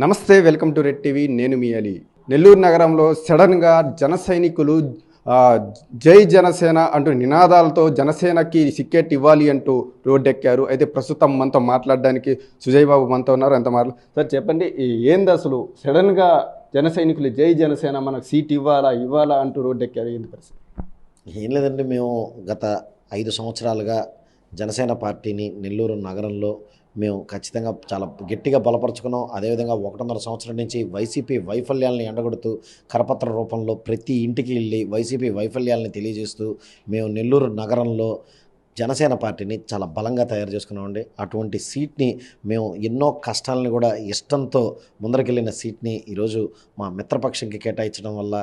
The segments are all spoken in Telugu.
నమస్తే వెల్కమ్ టు రెడ్ టీవీ. నేను మీ అలీ. నెల్లూరు నగరంలో సడన్గా జన సైనికులు జై జనసేన అంటూ నినాదాలతో జనసేనకి సిక్కెట్ ఇవ్వాలి అంటూ రోడ్డెక్కారు. అయితే ప్రస్తుతం మనతో మాట్లాడడానికి సుజయ్ బాబు మనతో ఉన్నారు. ఎంత మాట్లా సార్ చెప్పండి ఏంది అసలు సడన్గా జన సైనికులు జై జనసేన మనకు సీట్ ఇవ్వాలా ఇవ్వాలా అంటూ రోడ్డెక్కారు? ఏంది పరిస్థితి? ఏం లేదండి మేము గత ఐదు సంవత్సరాలుగా జనసేన పార్టీని నెల్లూరు నగరంలో మేము ఖచ్చితంగా చాలా గట్టిగా బలపరుచుకున్నాం. అదేవిధంగా ఒకటిన్నర సంవత్సరం నుంచి వైసీపీ వైఫల్యాలను ఎండగొడుతూ కరపత్ర రూపంలో ప్రతి ఇంటికి వెళ్ళి వైసీపీ వైఫల్యాలను తెలియజేస్తూ మేము నెల్లూరు నగరంలో జనసేన పార్టీని చాలా బలంగా తయారు చేసుకున్నామండి. అటువంటి సీట్ని మేము ఎన్నో కష్టాలను కూడా ఇష్టంతో ముందరకెళ్ళిన సీట్ని ఈరోజు మా మిత్రపక్షంకి కేటాయించడం వల్ల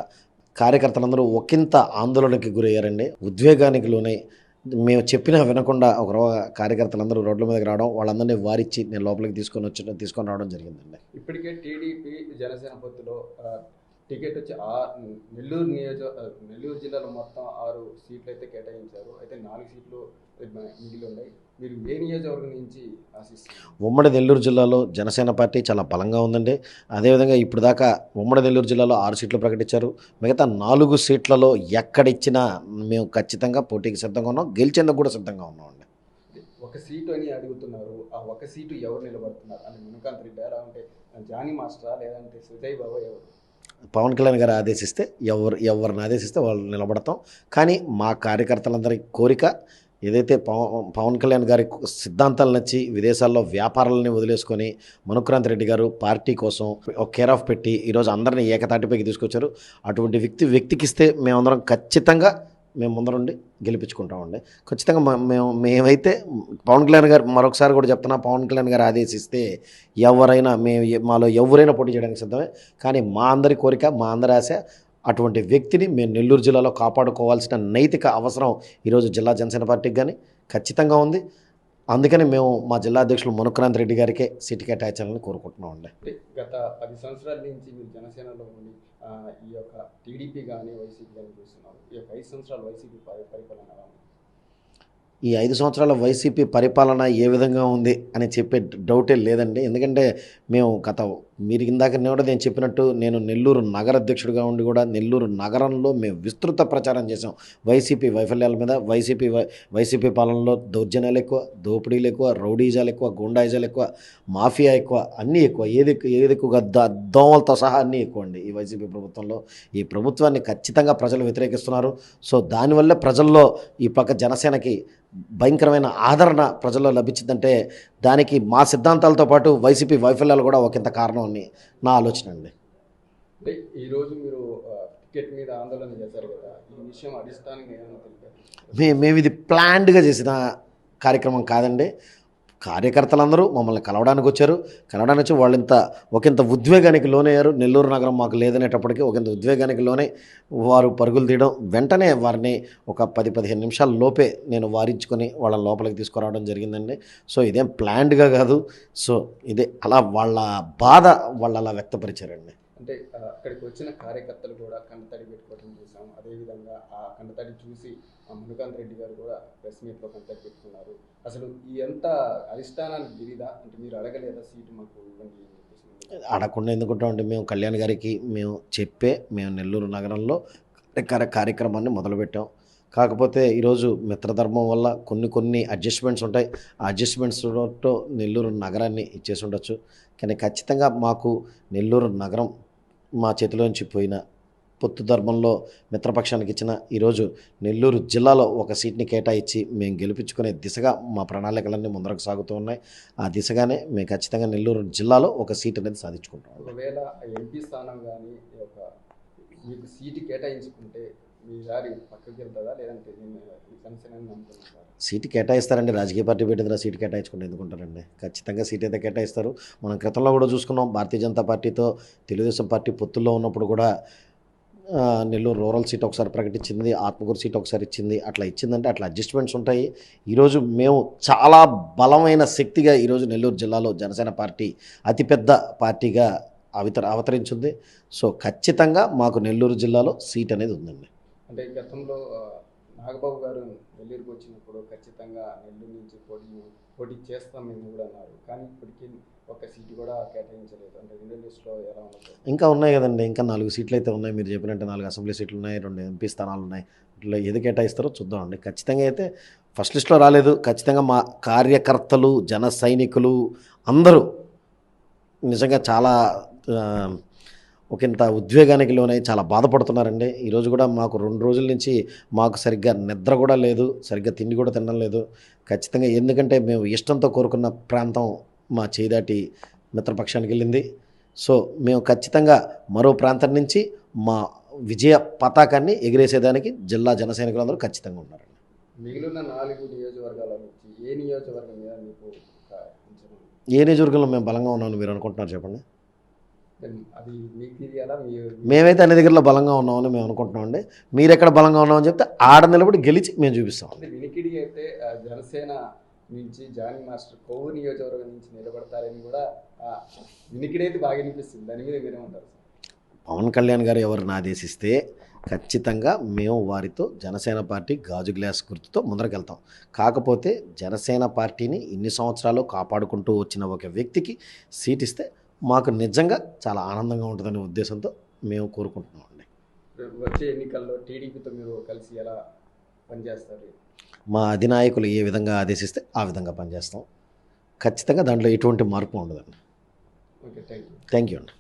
కార్యకర్తలందరూ ఒకంత ఆందోళనకి గురయ్యారండి. ఉద్వేగానికి లోనై మేము చెప్పినా వినకుండా ఒక కార్యకర్తలందరూ రోడ్ల మీదకి రావడం వాళ్ళందరినీ వారిచ్చి నేను లోపలికి తీసుకొని వచ్చి తీసుకొని రావడం జరిగిందండి. ఇప్పటికే టీడీపీ జనసేన పొత్తులో టికెట్ వచ్చి ఆ నెల్లూరు నియోజక నెల్లూరు జిల్లాలో మొత్తం ఆరు సీట్లు అయితే కేటాయించారు. అయితే నాలుగు సీట్లు మిగిలి ఉన్నాయి. మీరు ఏ నియోజకవర్గం నుంచి ఆశిస్తున్నారు? ఉమ్మడి నెల్లూరు జిల్లాలో జనసేన పార్టీ చాలా బలంగా ఉందండి. అదేవిధంగా ఇప్పుడు దాకా ఉమ్మడి నెల్లూరు జిల్లాలో ఆరు సీట్లు ప్రకటించారు. మిగతా నాలుగు సీట్లలో ఎక్కడిచ్చినా మేము ఖచ్చితంగా పోటీకి సిద్ధంగా ఉన్నాం. గెలిచేందుకు కూడా సిద్ధంగా ఉన్నామండి. ఒక సీటు అని అడుగుతున్నారు. ఆ ఒక సీటు ఎవరు నిలబడుతున్నారు? అంటే మునకాంత్ రెడ్డి లేదంటే జానీ మాస్టరా? లేదంటే సుజయ్ బాబు ఎవరు? పవన్ కళ్యాణ్ గారు ఆదేశిస్తే ఎవరు ఎవరిని ఆదేశిస్తే వాళ్ళు నిలబడతాం. కానీ మా కార్యకర్తలందరి కోరిక ఏదైతే పవన్ పవన్ కళ్యాణ్ గారి సిద్ధాంతాలు నచ్చి విదేశాల్లో వ్యాపారాలని వదిలేసుకొని మనుక్రాంత్ రెడ్డి గారు పార్టీ కోసం ఒక కేర్ ఆఫ్ పెట్టి ఈరోజు అందరినీ ఏకతాటిపైకి తీసుకొచ్చారు. అటువంటి వ్యక్తి వ్యక్తికిస్తే మేమందరం ఖచ్చితంగా మేము ముందరుండి గెలిపించుకుంటామండి ఖచ్చితంగా మేము మేమైతే పవన్ కళ్యాణ్ గారు మరొకసారి కూడా చెప్తున్నా పవన్ కళ్యాణ్ గారు ఆదేశిస్తే ఎవరైనా మేము మాలో ఎవరైనా పోటీ చేయడానికి సిద్ధమే. కానీ మా అందరి కోరిక మా అందరి ఆశ అటువంటి వ్యక్తిని మేము నెల్లూరు జిల్లాలో కాపాడుకోవాల్సిన నైతిక అవసరం ఈరోజు జిల్లా జనసేన పార్టీకి కానీ ఖచ్చితంగా ఉంది. అందుకని మేము మా జిల్లా అధ్యక్షులు మనుక్రాంత్ రెడ్డి గారికే సీటు కేటాయించాలని కోరుకుంటున్నామండి. అంటే గత పది సంవత్సరాల నుంచి మీరు జనసేనలో ఉండి ఈ యొక్క టీడీపీ కానీ వైసీపీ కానీ చూస్తున్నారు. ఈ యొక్క ఐదు సంవత్సరాలు వైసీపీ పరి- పరిపాలన? ఈ ఐదు సంవత్సరాల వైసీపీ పరిపాలన ఏ విధంగా ఉంది అని చెప్పే డౌటే లేదండి. ఎందుకంటే మేము గత మీరు ఇందాక కూడా నేను చెప్పినట్టు నేను నెల్లూరు నగర అధ్యక్షుడిగా ఉండి కూడా నెల్లూరు నగరంలో మేము విస్తృత ప్రచారం చేసాం వైసీపీ వైఫల్యాల మీద వైసీపీ వై- వైసీపీ పాలనలో దౌర్జన్యాలు ఎక్కువ దోపిడీలు ఎక్కువ రౌడీజాలు ఎక్కువ గుండాయిజాలు ఎక్కువ మాఫియా ఎక్కువ అన్నీ ఎక్కువ. ఏది ఏది ఎక్కువగా దోమలతో సహా అన్నీ ఎక్కువ అండి ఈ వైసీపీ ప్రభుత్వంలో. ఈ ప్రభుత్వాన్ని ఖచ్చితంగా ప్రజలు వ్యతిరేకిస్తున్నారు. సో దానివల్ల ప్రజల్లో ఈ పక్క జనసేనకి భయంకరమైన ఆదరణ ప్రజల్లో లభించిందంటే దానికి మా సిద్ధాంతాలతో పాటు వైసీపీ వైఫల్యాలు కూడా ఒకంత కారణం అని నా ఆలోచన అండి. అంటే ఈ రోజు మీరు టికెట్ మీద ఆందోళన చేశారు కదా ఈ విషయం మే మేము ఇది ప్లాన్డ్గా చేసిన కార్యక్రమం కాదండి. కార్యకర్తలందరూ మమ్మల్ని కలవడానికి వచ్చారు. కలవడానికి వచ్చి వాళ్ళంత ఒకంత ఉద్వేగానికి లోనయ్యారు. నెల్లూరు నగరం మాకు లేదనేటప్పటికీ ఒకంత ఉద్వేగానికి లోనే వారు పరుగులు తీయడం వెంటనే వారిని ఒక పది పదిహేను నిమిషాల లోపే నేను వారించుకొని వాళ్ళ లోపలికి తీసుకురావడం జరిగిందండి. సో ఇదేం ప్లాన్డ్గా కాదు. సో ఇదే అలా వాళ్ళ బాధ వాళ్ళు అలా వ్యక్తపరిచారండి. అంటే అక్కడికి వచ్చిన కార్యకర్తలు కూడా కంటతడి పెట్టుకోవడం చూసాం అదేవిధంగా ఆ కంటతడి చూసి ఆ మునుకాంత్ రెడ్డి గారు కూడా ప్రెస్ మీట్లో కంటతడి పెట్టుకున్నారు. అసలు ఈ ఎంత అధిష్టానానికి గిరిదా అంటే మీరు అడగలేదా? సీటు మాకు ఇవ్వండి అని చెప్పేసి అడగకుండా ఎందుకుంటామంటే మేము కళ్యాణ్ గారికి మేము చెప్పే మేము నెల్లూరు నగరంలో కార్యక్రమాన్ని మొదలుపెట్టాం. కాకపోతే ఈరోజు మిత్రధర్మం వల్ల కొన్ని కొన్ని అడ్జస్ట్మెంట్స్ ఉంటాయి. ఆ అడ్జస్ట్మెంట్స్తో నెల్లూరు నగరాన్ని ఇచ్చేసి ఉండొచ్చు. కానీ ఖచ్చితంగా మాకు నెల్లూరు నగరం మా చేతిలోంచి పోయిన పొత్తు ధర్మంలో మిత్రపక్షానికి ఇచ్చిన ఈరోజు నెల్లూరు జిల్లాలో ఒక సీట్ని కేటాయించి మేము గెలిపించుకునే దిశగా మా ప్రణాళికలన్నీ ముందరకు సాగుతూ ఉన్నాయి. ఆ దిశగానే మేము ఖచ్చితంగా నెల్లూరు జిల్లాలో ఒక సీట్ అనేది సాధించుకుంటాం. ఒకవేళ ఎంపీ స్థానం కానీ మీకు సీటు కేటాయించుకుంటే సీటు కేటాయిస్తారండి. రాజకీయ పార్టీ పెట్టిందిరా సీటు కేటాయించుకుంటే ఎందుకుంటారండి? ఖచ్చితంగా సీట్ అయితే కేటాయిస్తారు. మనం క్రితంలో కూడా చూసుకున్నాం. భారతీయ జనతా పార్టీతో తెలుగుదేశం పార్టీ పొత్తుల్లో ఉన్నప్పుడు కూడా నెల్లూరు రూరల్ సీట్ ఒకసారి ప్రకటించింది. ఆత్మకూరు సీట్ ఒకసారి ఇచ్చింది. అట్లా ఇచ్చిందంటే అట్లా అడ్జస్ట్మెంట్స్ ఉంటాయి. ఈరోజు మేము చాలా బలమైన శక్తిగా ఈరోజు నెల్లూరు జిల్లాలో జనసేన పార్టీ అతిపెద్ద పార్టీగా అవతర అవతరించింది. సో ఖచ్చితంగా మాకు నెల్లూరు జిల్లాలో సీట్ అనేది ఉందండి. అంటే గతంలో నాగబాబు గారు నెల్లూరుకు వచ్చినప్పుడు ఖచ్చితంగా నెల్లూరు నుంచి పోటీ పోటీ చేస్తాం మేము కూడా అన్నారు. కానీ ఇప్పటికీ ఒక సీటు కూడా కేటాయించలేదు. అంటే రెండు లిస్ట్లో ఎలా ఉండదు ఇంకా ఉన్నాయి కదండి. ఇంకా నాలుగు సీట్లు అయితే ఉన్నాయి. మీరు చెప్పినట్టు నాలుగు అసెంబ్లీ సీట్లు ఉన్నాయి రెండు ఎంపీ స్థానాలు ఉన్నాయి. ఇట్లా ఏది కేటాయిస్తారో చూద్దామండి ఖచ్చితంగా అయితే ఫస్ట్ లిస్ట్లో రాలేదు. ఖచ్చితంగా మా కార్యకర్తలు జన సైనికులు అందరూ నిజంగా చాలా ఆ, ఒకంత ఉద్వేగానికి లోనై చాలా బాధపడుతున్నారండి. ఈరోజు కూడా మాకు రెండు రోజుల నుంచి మాకు సరిగ్గా నిద్ర కూడా లేదు సరిగ్గా తిండి కూడా తినడం లేదు. ఖచ్చితంగా ఎందుకంటే మేము ఇష్టంతో కోరుకున్న ప్రాంతం మా చేదాటి మిత్రపక్షానికి వెళ్ళింది. సో మేము ఖచ్చితంగా మరో ప్రాంతం నుంచి మా విజయ పతాకాన్ని ఎగిరేసేదానికి జిల్లా జన సైనికులందరూ ఖచ్చితంగా ఉన్నారండి. మిగిలిన నాలుగు నియోజకవర్గాల నుంచి ఏ నియోజకవర్గం మీద మీకు ఒక? ఏ నియోజకవర్గంలో మేము బలంగా ఉన్నామని మీరు అనుకుంటున్నారు చెప్పండి. అది మీకు తెలియాలా మేమైతే అన్ని దగ్గరలో బలంగా ఉన్నామని మేము అనుకుంటున్నామండి. మీరు ఎక్కడ బలంగా ఉన్నామని చెప్తే ఆడ నిలబడి గెలిచి మేము చూపిస్తాం అంటే వినికిడి అయితే జనసేన నుంచి జానీ మాస్టర్ కొవ్వు నియోజకవర్గం నుంచి నిలబడతారని కూడా వినికిడి అయితే బాగా అనిపిస్తుంది దాని మీద మీరేమంటారు పవన్ కళ్యాణ్ గారు ఎవరిని ఆదేశిస్తే ఖచ్చితంగా మేము వారితో జనసేన పార్టీ గాజు గ్లాస్ గుర్తుతో ముందరకెళ్తాం. కాకపోతే జనసేన పార్టీని ఇన్ని సంవత్సరాలు కాపాడుకుంటూ వచ్చిన ఒక వ్యక్తికి సీట్ ఇస్తే మాకు నిజంగా చాలా ఆనందంగా ఉంటుందనే ఉద్దేశంతో మేము కోరుకుంటున్నాం అండి. వచ్చే ఎన్నికల్లో టీడీపీతో మీరు కలిసి ఎలా పనిచేస్తారు? మా అధినాయకులు ఏ విధంగా ఆదేశిస్తే ఆ విధంగా పనిచేస్తాం. ఖచ్చితంగా దాంట్లో ఎటువంటి మార్పు ఉండదండి. Okay thank you thank you అండి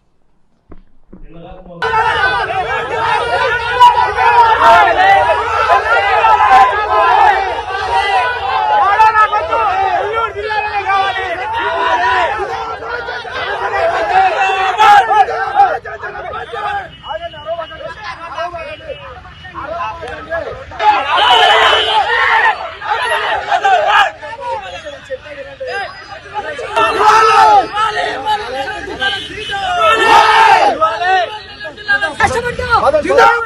మేము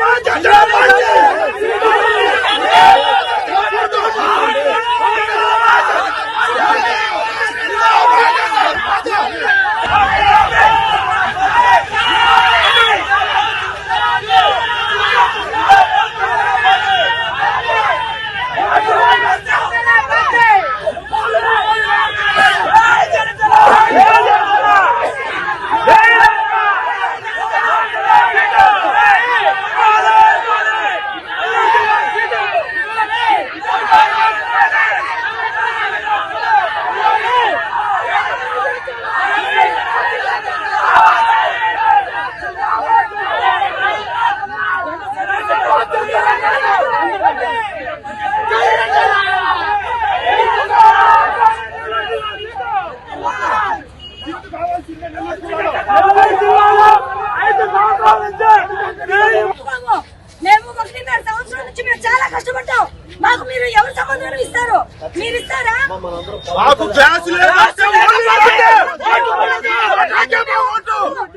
మీరు ఇస్తారా మాకు గ్యాస్ లేదా?